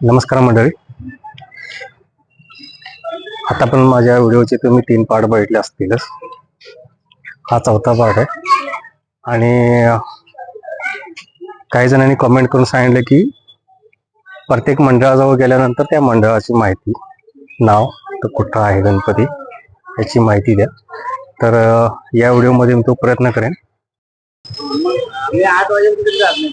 नमस्कार मंडळी. आता पण माझ्या व्हिडिओचे तुम्ही तीन पार्ट बघितले असतीलच. हा चौथा पार्ट आहे. आणि काही जणांनी कमेंट करून सांगितलं की प्रत्येक मंडळाजवळ गेल्यानंतर त्या मंडळाची माहिती नाव तर कुठं आहे गणपती याची माहिती द्या. तर या व्हिडिओमध्ये मी तो प्रयत्न करेन. आठ वाजेपर्यंत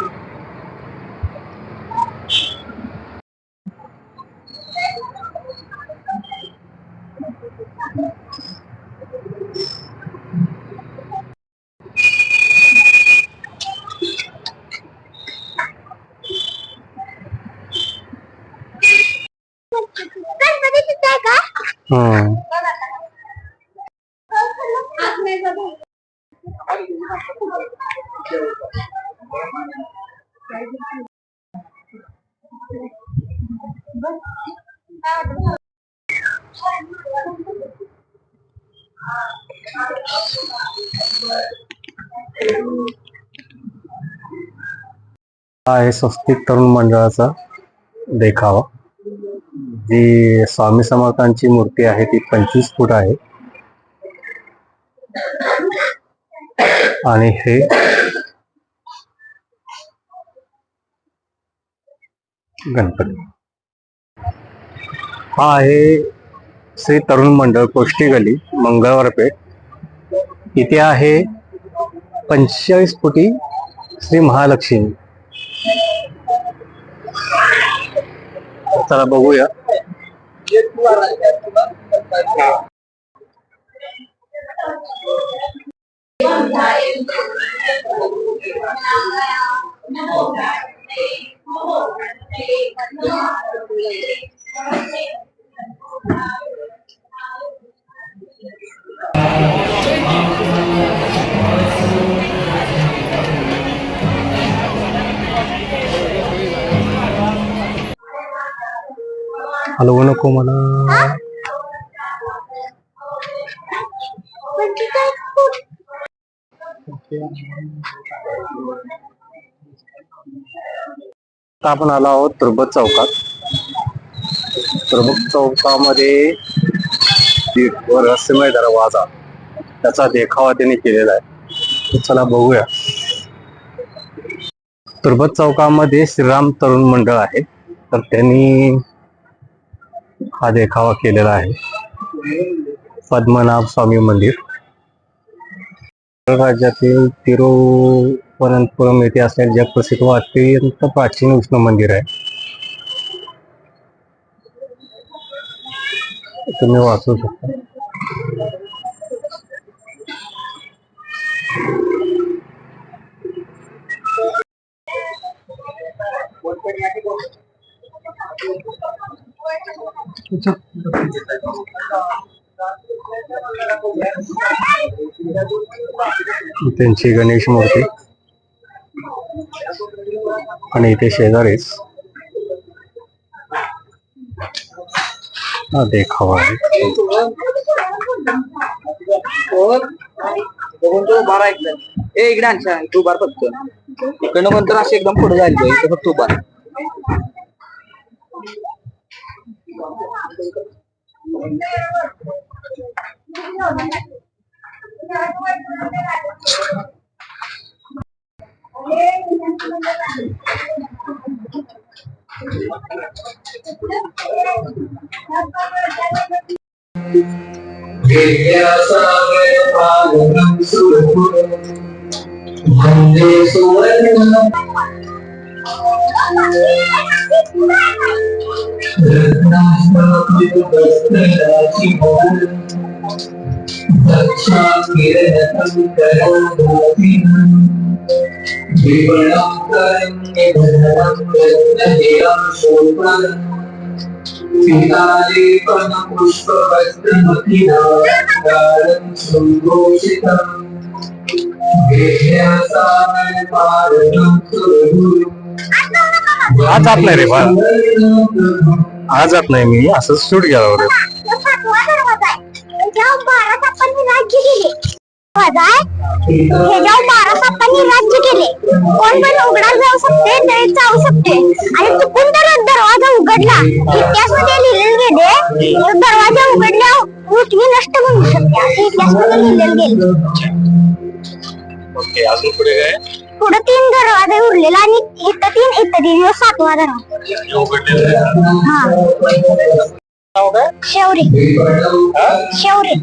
हा. आहे स्वस्तिक तरुण मंडळाचा देखावा. जी स्वामी समर्थांची मूर्ती आहे ती पंचवीस फूट आहे. आणि हे गणपती. हा आहे श्री तरुण मंडळ कोष्टी गली मंगळवार पेठ. इथे आहे पंचेचाळीस फुटी श्री महालक्ष्मी. चला बघूया. Thank you. हलवू नको मला. आता आपण आलो आहोत तुर्बत चौकात. तुर्बत चौकामध्ये रहस्यमय दरवाजा त्याचा देखावा त्यांनी केलेला आहे. चला बघूया. तुर्बत चौकामध्ये श्रीराम तरुण मंडळ आहे. तर त्यांनी हा देखावा आहे. पद्मनाभ स्वामी मंदिर. राज्यातील तिरुवनंतपुरम येथे असलेले जगप्रसिद्ध व अत्यंत प्राचीन विष्णू मंदिर आहे. तुम्ही वाचू शकता. त्यांची गणेश मूर्ती. आणि इथे शेजारीच हा देखावा आहे. बारा ऐकलं ए इकडे आणशा तू बार फक्त. इकडनं पण तर एकदम पुढे जायला पाहिजे फक्त तू बार विद्यासागरपालनं सुरपुरं वन्दे सुवर्णम् रत्नास्तापितवस्त्रराशिमौलं दक्षाकिरणकङ्कराभूषिणम् सुघोषितम् हाच आपला रे बाळा. आज जात नाही मी. असं शूट राज्य केले कोण पण उघडा जाऊ शकते तरी जाऊ शकते आणि चुकून दरवाजा उघडला इतिहासमध्ये लिहिलेलं गेले. दरवाजा उघडल्यावर पृथ्वी नष्ट होऊ शकते असं इतिहासमध्ये लिहिलेलं गेले. ओके अजून पुढे काय? पुढे तीन दरवाजे उरलेला आणि इथं तीन इथं तीन ह्यो सातवा दरवाजा. हा. नाव काय शेवरी. शेवरी.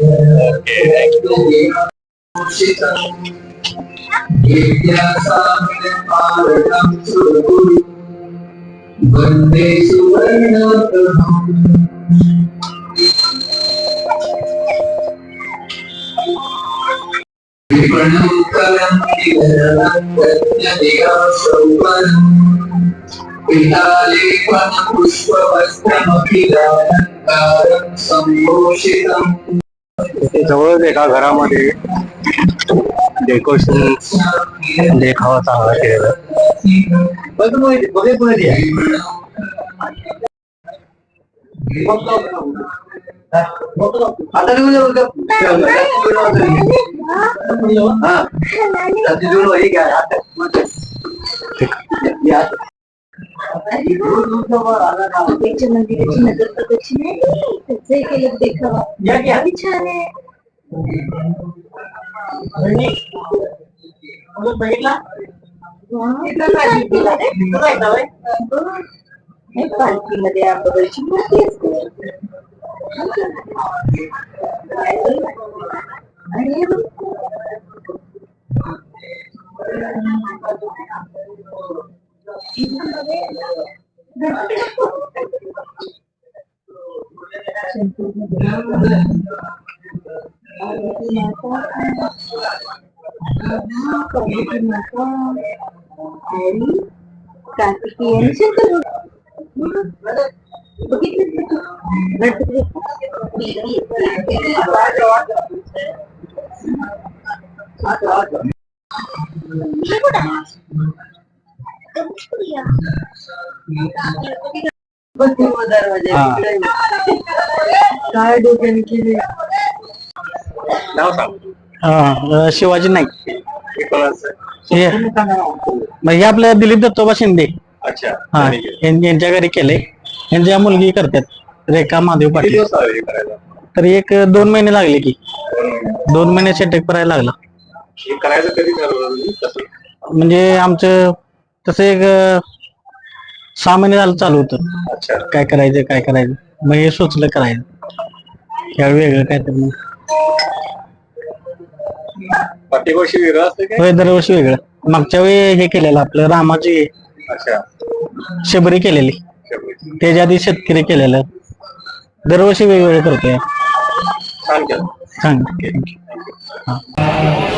वन्दे सुवर्णप्रभम् विपणं कलं निधनं प्रत्यधिकाशौवनम् पितालेपन पुष्पवस्त्रमखिलालङ्कारं सम्भूषितम् जवळच एका घरामध्ये डेकोरेशन देखावा चांगला केलेला आता घेऊन जाऊ का? हा. रात्री दोन वाजले काय? आता. या. छान आहे पालखीमध्ये मूर्ती असते आणि हे बघ, पार्वती माता पार्वती माता आणि कार्तिकेय शंकर बघितलं का तू? गणपती काय डोक्याने केले नाव सांग हा, शिवाजी नाईक हे कोणाचं आहे? हे मग हे आपलं दिलीप दत्तोबा शिंदे अच्छा हा त्यांनी केलं. यां- यांच्या घरी केले यांच्या मुलगी करतात रेखा महादेव किती पाटील दिवस लागले हे करायला? तर एक दोन महिने लागले की. दोन महिने सेटअप करायला लागला. हे करायचं कधी ठरवलं तुम्ही? कसं? म्हणजे आमचं तसं एक अं, सहा महिने झालं चालू होतं. अच्छा. काय करायचं काय करायचं. मग हे सुचलं करायचं. यावेळी वेगळं काय तर मग. वेगळं असतं काय? होय, दरवर्षी वेगळं. मागच्या वेळी हे केलेलं आपलं रामाची अच्छा. शबरी केलेली. त्याच्या आधी शेतकरी केलेलं. दरवर्षी वेगवेगळं करतोय. सांग सोनू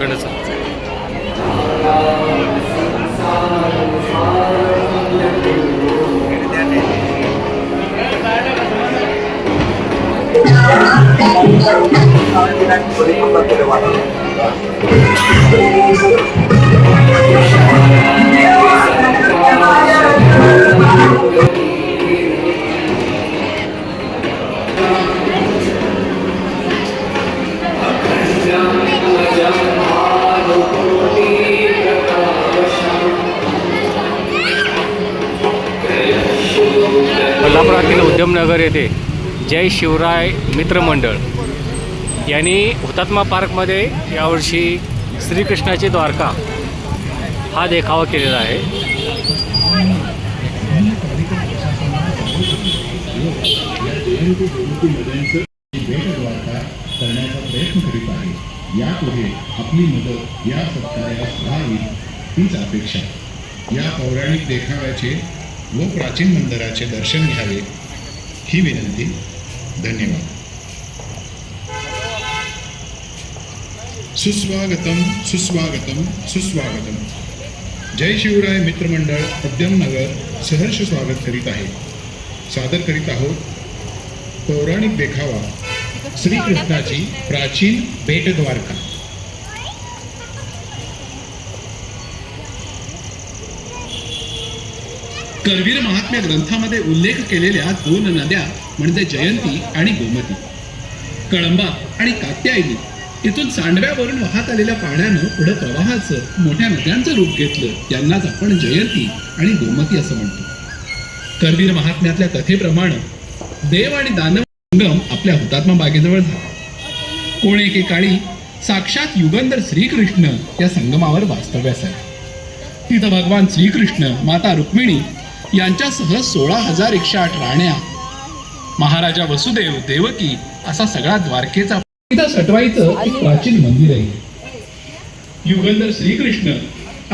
चला जय शिवराय मित्रमंडळ. यांनी हुतात्मा पार्कमध्ये यावर्षी श्रीकृष्णाची द्वारका हा देखावा केलेला आहे. करण्याचा प्रयत्न करीत आहे यापुढे आपली मदत या सत्कार्यास व्हावी हीच अपेक्षा. या पौराणिक देखाव्याचे व प्राचीन मंदिराचे दर्शन घ्यावे ही विनंती. धन्यवाद. सुस्वागतम सुस्वागतम सुस्वागतम. जय शिवराय मित्रमंडळ उद्यमनगर सहर्ष स्वागत करीत आहे. सादर करीत आहोत पौराणिक देखावा. श्रीकृष्णाची प्राचीन भेटद्वारका करवीर महात्म्य ग्रंथामध्ये उल्लेख केलेल्या दोन नद्या म्हणजे जयंती आणि गोमती. कळंबा आणि कात्यायनी इथून सांडव्यावरून वाहत आलेल्या पाण्यानं पुढे प्रवाहाचं मोठ्या नद्यांचं रूप घेतलं. त्यांनाच आपण जयंती आणि गोमती असं म्हणतो. करवीर महात्म्यातल्या कथेप्रमाणे देव आणि दानव संगम आपल्या हुतात्मा बागेजवळ झाला. कोण एकेकाळी साक्षात युगंधर श्रीकृष्ण या संगमावर वास्तव्यास आहे तिथं भगवान श्रीकृष्ण माता रुक्मिणी यांच्यासह सोळा हजार एकशे आठ राण्या महाराजा वसुदेव देवकी असा सगळा द्वारकेचा सटवायचं सटवाईचं एक प्राचीन मंदिर आहे. युगंधर श्रीकृष्ण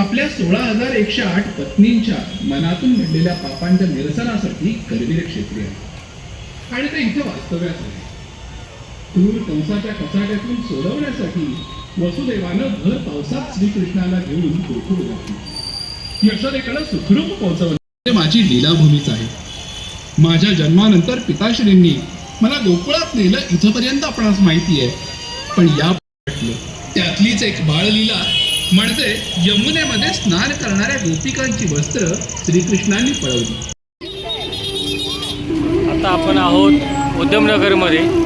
आपल्या सोळा हजार एकशे आठ पत्नींच्या मनातून घडलेल्या पापांच्या निरसनासाठी करवीर क्षेत्री आहे. आणि ते इथे वास्तव्यास आहे. क्रूर कंसाच्या कचाट्यातून सोडवण्यासाठी वसुदेवानं भर पावसात श्रीकृष्णाला घेऊन गोकुळ घातली यशोदेकडे सुखरूप पोहोचवलं. ते माझी लीलाभूमीच आहे. माझ्या जन्मानंतर पिताश्रींनी मला गोकुळात नेलं इथपर्यंत आपणास माहिती आहे. पण या त्यातलीच एक बाळलीला म्हणजे यमुनेमध्ये स्नान करणाऱ्या गोपिकांची वस्त्र श्रीकृष्णांनी पळवली. आता आपण आहोत उद्यमनगरमध्ये.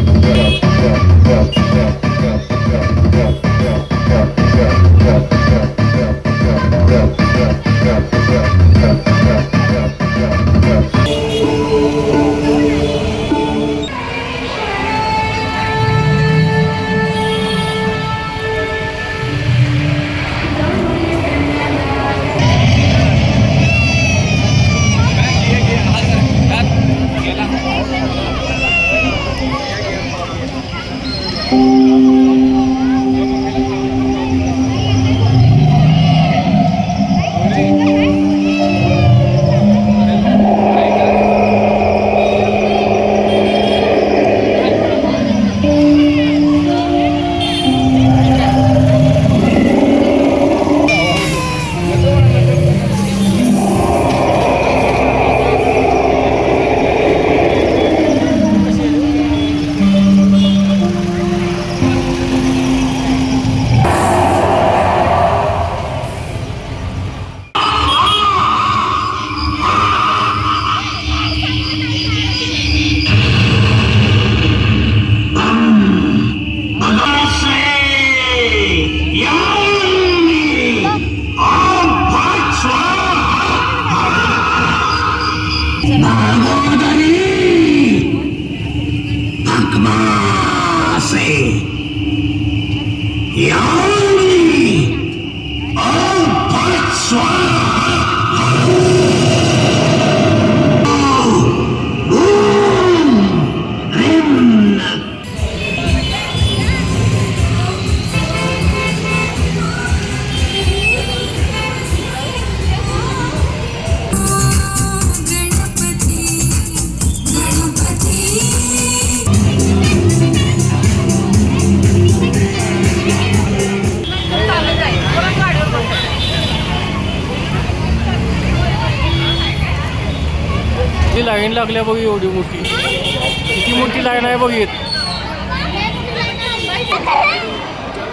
किती लाईन लागल्या बघ एवढी मोठी. किती मोठी लाईन आहे बघ येत.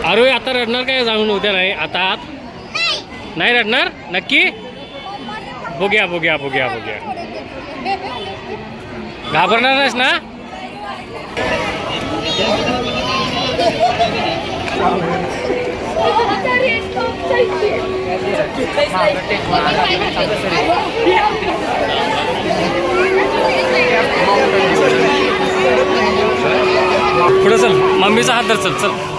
अरे आता रडणार काय जाऊन उद्या नाही? आता आत? नाही रडणार? नक्की? बघ्या बघ्या बघ्या बघ्या. घाबरणार नाहीस ना? पुढे चल मम्मीचा हात धर चल चल.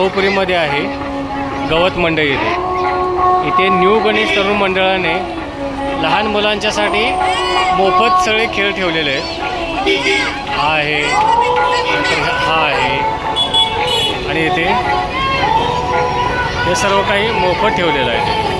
शाहूपुरीमध्ये आहे गवत मंडई येथे इथे न्यू गणेश तरुण मंडळाने लहान मुलांच्यासाठी मोफत सगळे खेळ ठेवलेले आहेत. हा आहे. नंतर हा आहे. आणि इथे हे सर्व काही मोफत ठेवलेलं आहे.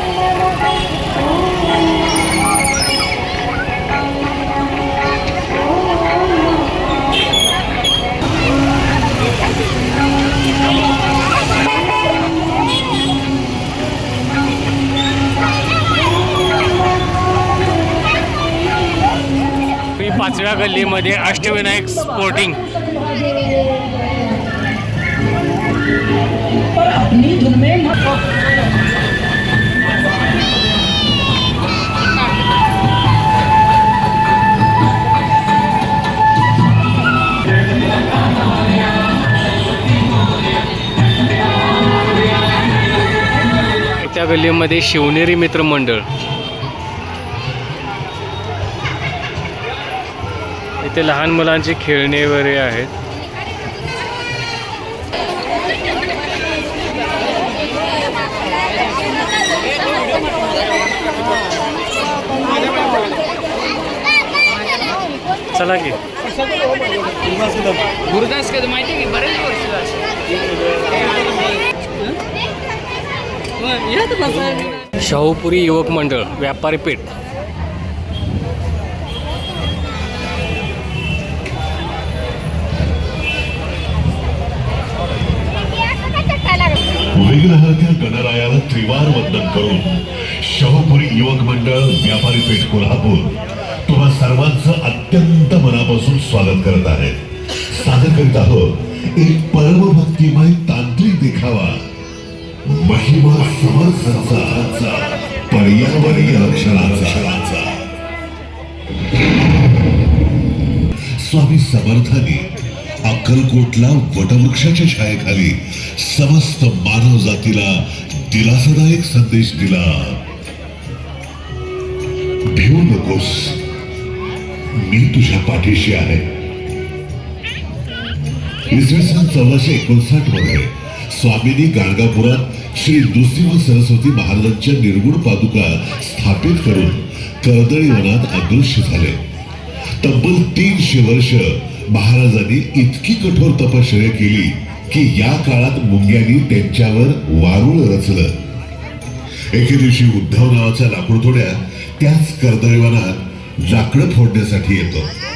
मी गल्लीमध्ये अष्टविनायक स्पोर्टिंग त्या गल्लीमध्ये शिवनेरी मित्र इथे लहान मुलांची खेळणी वगैरे आहेत. चला की. गुरुदास कधी माहिती की बरेच वर्ष शाहूपुरी युवक मंडळ व्यापारी पेठ. विघ्नहर्त्या गणरायाला त्रिवार वंदन करून शहपुरी युवक मंडळ व्यापारी पेठ कोल्हापूर तुम्हा सर्वांचं अत्यंत मनापासून स्वागत करत आहे. सादर करीत आहोत एक परमभक्तिमय तांत्रिक देखावा. महिमा समर्थांचा पर्यावरणीय रक्षणाचा. स्वामी समर्थाने अक्कलकोटला वटवृक्षाच्या छायेखाली समस्त मानव जातीला दिलासादायक संदेश दिला. भिवू नकोस. मी तुझ्या पाठीशी आहे. इसवी सन चौदाशे एकोणसाठमध्ये स्वामींनी गाणगापुरात श्री नृसिंह सरस्वती महाराजांच्या निर्गुण पादुका स्थापित करून कर्दळीवनात अदृश्य झाले. तब्बल तीनशे वर्ष महाराजांनी इतकी कठोर तपश्चर्या केली की या काळात मुंग्यांनी त्यांच्यावर वारुळ रचलं. एके दिवशी उद्धव नावाचा लाकूडतोड्या त्याच कर्दळीवनात लाकडं फोडण्यासाठी येतो.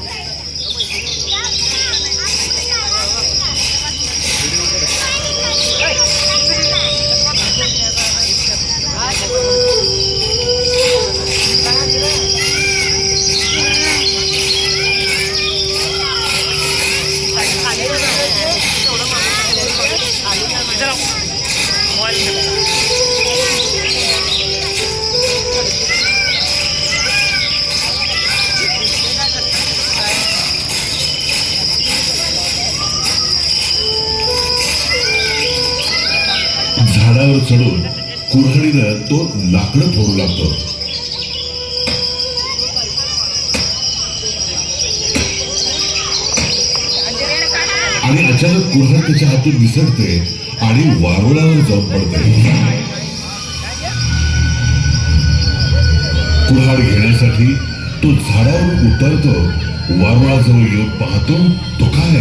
चढून कुऱ्हाडीनं तो लाकडं फोडू लागतो. आणि अचानक कुऱ्हाड त्याच्या हातून विसरते आणि वारुळावर जाऊन पडते. कुऱ्हाड घेण्यासाठी तो झाडावर उतरतो वारुळाजवळ येऊन पाहतो तो काय?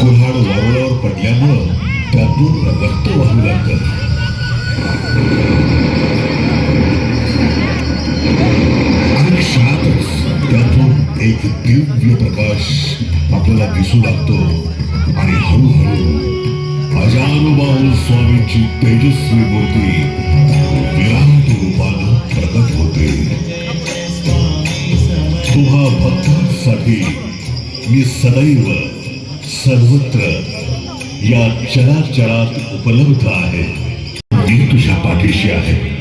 कुऱ्हाड वारुळावर पडल्यामुळं त्यातून रक्त वाहू लागतं. एक दिव्य प्रकाश आपल्याला दिसू लागतो आणि हळूहळू अजानुबाहू स्वामींची तेजस्वी मूर्ती विराट रूपानं प्रकट होते तुम्हा भक्तांसाठी मी सदैव सर्वत्र या चराचरात उपलब्ध आहे. मी तुझ्या पाठीशी आहे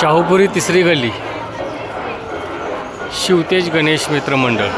शाहूपुरी तिसरी गल्ली. शिवतेज गणेश मित्र मंडळ.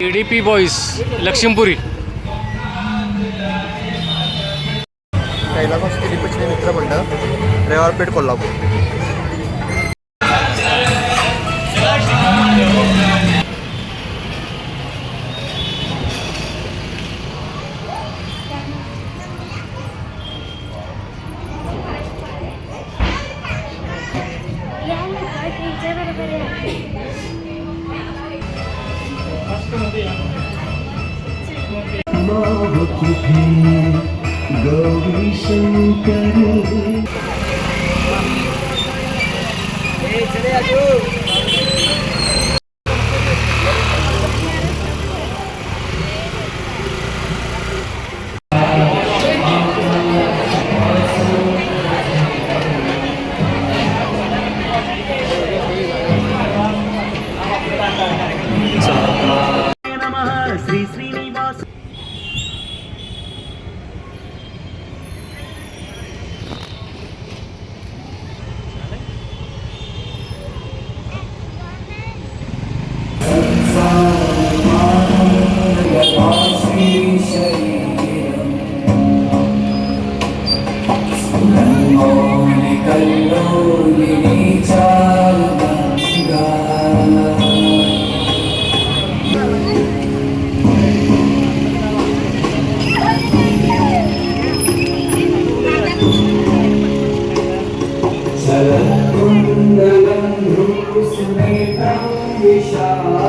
D boys Laxmipuri. कैलास मित्र मंडळ रेवारपेठ कोल्हापूर. सोनू